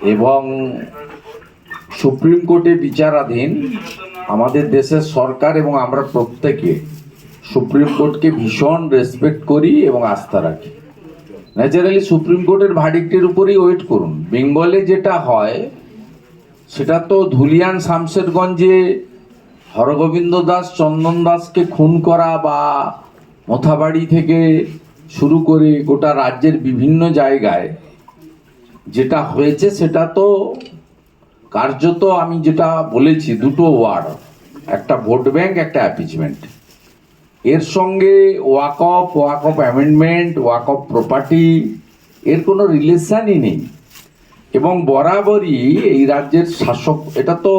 এবং সুপ্রিম কোর্টে বিচারাধীন আমাদের দেশের সরকার এবং আমরা প্রত্যেকে সুপ্রিম কোর্টকে ভীষণ রেসপেক্ট করি এবং আস্থা রাখি। ন্যাচারালি সুপ্রিম কোর্টের ভার্ডিক্টের উপরেই ওয়েট করুন। বেঙ্গলে যেটা হয়, সেটা তো ধুলিয়ান শামশেরগঞ্জে হরগোবিন্দ দাস, চন্দন দাসকে খুন করা বা মথাবাড়ি থেকে শুরু করে গোটা রাজ্যের বিভিন্ন জায়গায় যেটা হয়েছে সেটা তো কার্যত আমি যেটা বলেছি, দুটো ওয়ার্ড একটা ভোট ব্যাংক, একটা অ্যাপিচমেন্ট এর সঙ্গে walk of walk of amendment walk of property এর কোনো রিলেশানই নেই। এবং বরাবরই এই রাজ্যের শাসক, এটা তো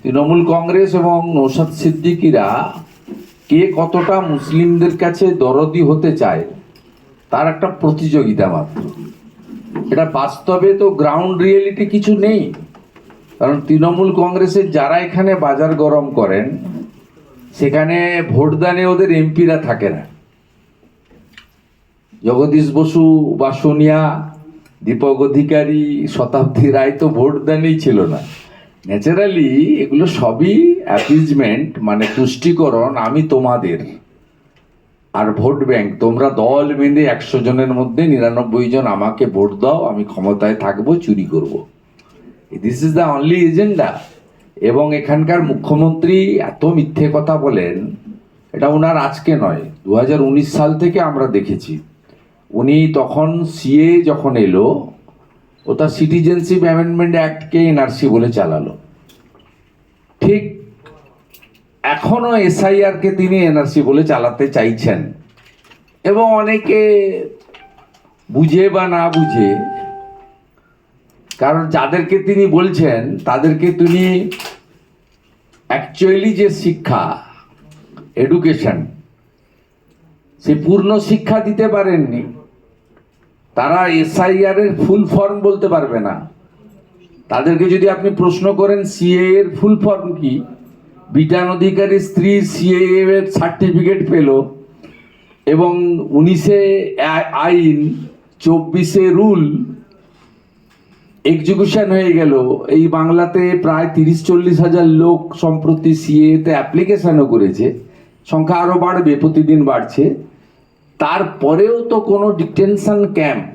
তৃণমূল কংগ্রেস এবং নৌসাদ সিদ্দিকিরা কে কতটা মুসলিমদের কাছে দরদি হতে চায়, তার একটা প্রতিযোগিতা মাত্র। এটা বাস্তবে তো গ্রাউন্ড রিয়েলিটি কিছু নেই। কারণ তৃণমূল কংগ্রেসের যারা এখানে বাজার গরম করেন, সেখানে ভোটদানে ওদের এমপিরা থাকে না। জগদীশ বসু বা সোনিয়া, দীপক অধিকারী, শতাব্দী রায় তো ভোটদানেই ছিল না। ন্যাচারালি এগুলো সবই অ্যাপিজমেন্ট মানে তুষ্টিকরণ, আমি তোমাদের। আর ভোট ব্যাংক, তোমরা দল বেঁধে একশো জনের মধ্যে নিরানব্বই জন আমাকে ভোট দাও, আমি ক্ষমতায় থাকব, চুরি করব। This is the only agenda এবং এখানকার মুখ্যমন্ত্রী এত মিথ্যে কথা বলেন, এটা ওনার আজকে নয় দু সাল থেকে আমরা দেখেছি। উনি তখন সিএ যখন এলো, ও তার সিটিজেনশিপ অ্যামেন্ডমেন্ট অ্যাক্টকে এনআরসি বলে চালালো। ঠিক এখনও এসআইআরকে তিনি এনআরসি বলে চালাতে চাইছেন। এবং অনেকে বুঝে বা না বুঝে, কারণ যাদেরকে তিনি বলছেন, তাদেরকে তিনি অ্যাকচুয়ালি যে শিক্ষা এডুকেশন সে পূর্ণ শিক্ষা দিতে পারেননি, তারা এসআইআর এর ফুল ফর্ম বলতে পারবে না। তাদেরকে যদি আপনি প্রশ্ন করেন সিএ এর ফুল ফর্ম কি? বিটান অধিকারী স্ত্রী সিএ এর সার্টিফিকেট পেল এবং উনিশে আইন চব্বিশে রুল এক্সিকিউশন হয়ে গেল। এই বাংলাতে প্রায় তিরিশ চল্লিশ হাজার লোক সম্প্রতি সিএতে অ্যাপ্লিকেশনও করেছে। সংখ্যা আরও বাড়বে, প্রতিদিন বাড়ছে। তারপরেও তো কোনো ডিটেনশন ক্যাম্প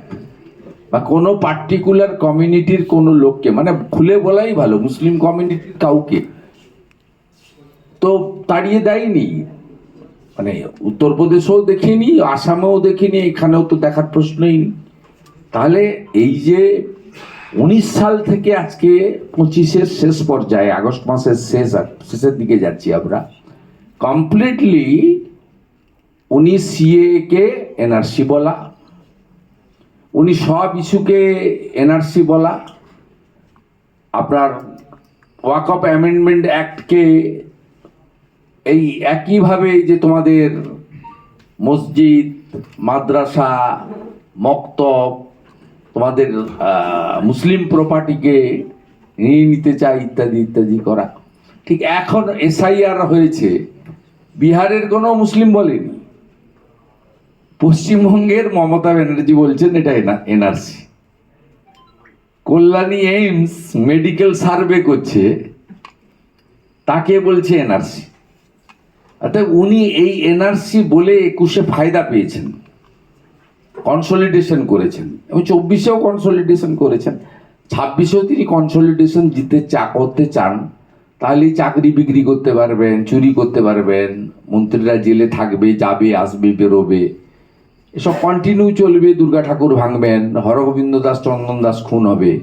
বা কোনো পার্টিকুলার কমিউনিটির কোনো লোককে মানে খুলে বলাই ভালো, মুসলিম কমিউনিটির কাউকে। তো তাড়িয়ে দেয়নি। মানে উত্তরপ্রদেশেও দেখিনি, আসামেও দেখিনি, এখানেও তো দেখার প্রশ্নই নেই। তাহলে এই যে উনিশ সাল থেকে আজকে পঁচিশের শেষ পর্যায়ে, আগস্ট মাসের শেষ শেষের দিকে যাচ্ছি আমরা কমপ্লিটলি উনি সিএ কে এনআরসি বলা উনি সব ইস্যুকে এনআরসি বলা, আপনার ওয়াক অফ অ্যামেন্ডমেন্ট অ্যাক্টকে এই একইভাবে যে তোমাদের মসজিদ, মাদ্রাসা, মক্তব, তোমাদের মুসলিম প্রপার্টিকে নিয়ে নিতে চায় ইত্যাদি ইত্যাদি করা। ঠিক এখন এসআইআর হয়েছে। বিহারের কোনো মুসলিম বলেনি। পশ্চিমবঙ্গের মমতা ব্যানার্জি বলছেন এটা NRC. Kalyani AIIMS medical survey করছে, তাকে বলছে এনআরসি। অর্থাৎ উনি এই এনআরসি বলে একুশে ফায়দা পেয়েছেন। কনসলিডেশন করেছেন। এবং চব্বিশেও কনসলিডেশন করেছেন। ছাব্বিশেও তিনি কনসলিডেশন জিতে চা, করতে চান। তাহলেই চাকরি বিক্রি করতে পারবেন, চুরি করতে পারবেন। মন্ত্রীরা জেলে থাকবে, যাবে, আসবে, বেরোবে। এসব কন্টিনিউ চলবে, দুর্গা ঠাকুর ভাঙবেন, হরগোবিন্দ দাস, চন্দন দাস খুন হবে।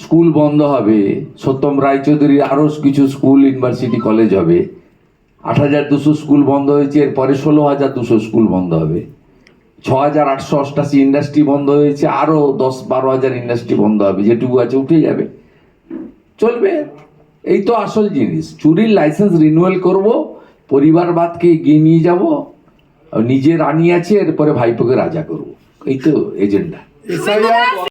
স্কুল বন্ধ হবে। সত্যম রায়চৌধুরীর আরও কিছু স্কুল ইউনিভার্সিটি কলেজ হবে। আট হাজার দুশো স্কুল বন্ধ হয়েছে, এরপরে ষোলো হাজার দুশো স্কুল বন্ধ হবে। ছ হাজার আটশো অষ্টাশি ইন্ডাস্ট্রি বন্ধ হয়েছে আরও দশ বারো হাজার ইন্ডাস্ট্রি বন্ধ হবে, যেটুকু আছে উঠে যাবে। চলবে। এই তো আসল জিনিস। চুরির লাইসেন্স রিনিউয়াল করব, পরিবারবাদকে এগিয়ে নিয়ে যাব নিজে রানী আছে, এরপরে ভাইপোকে রাজা করব। এই তো এজেন্ডা।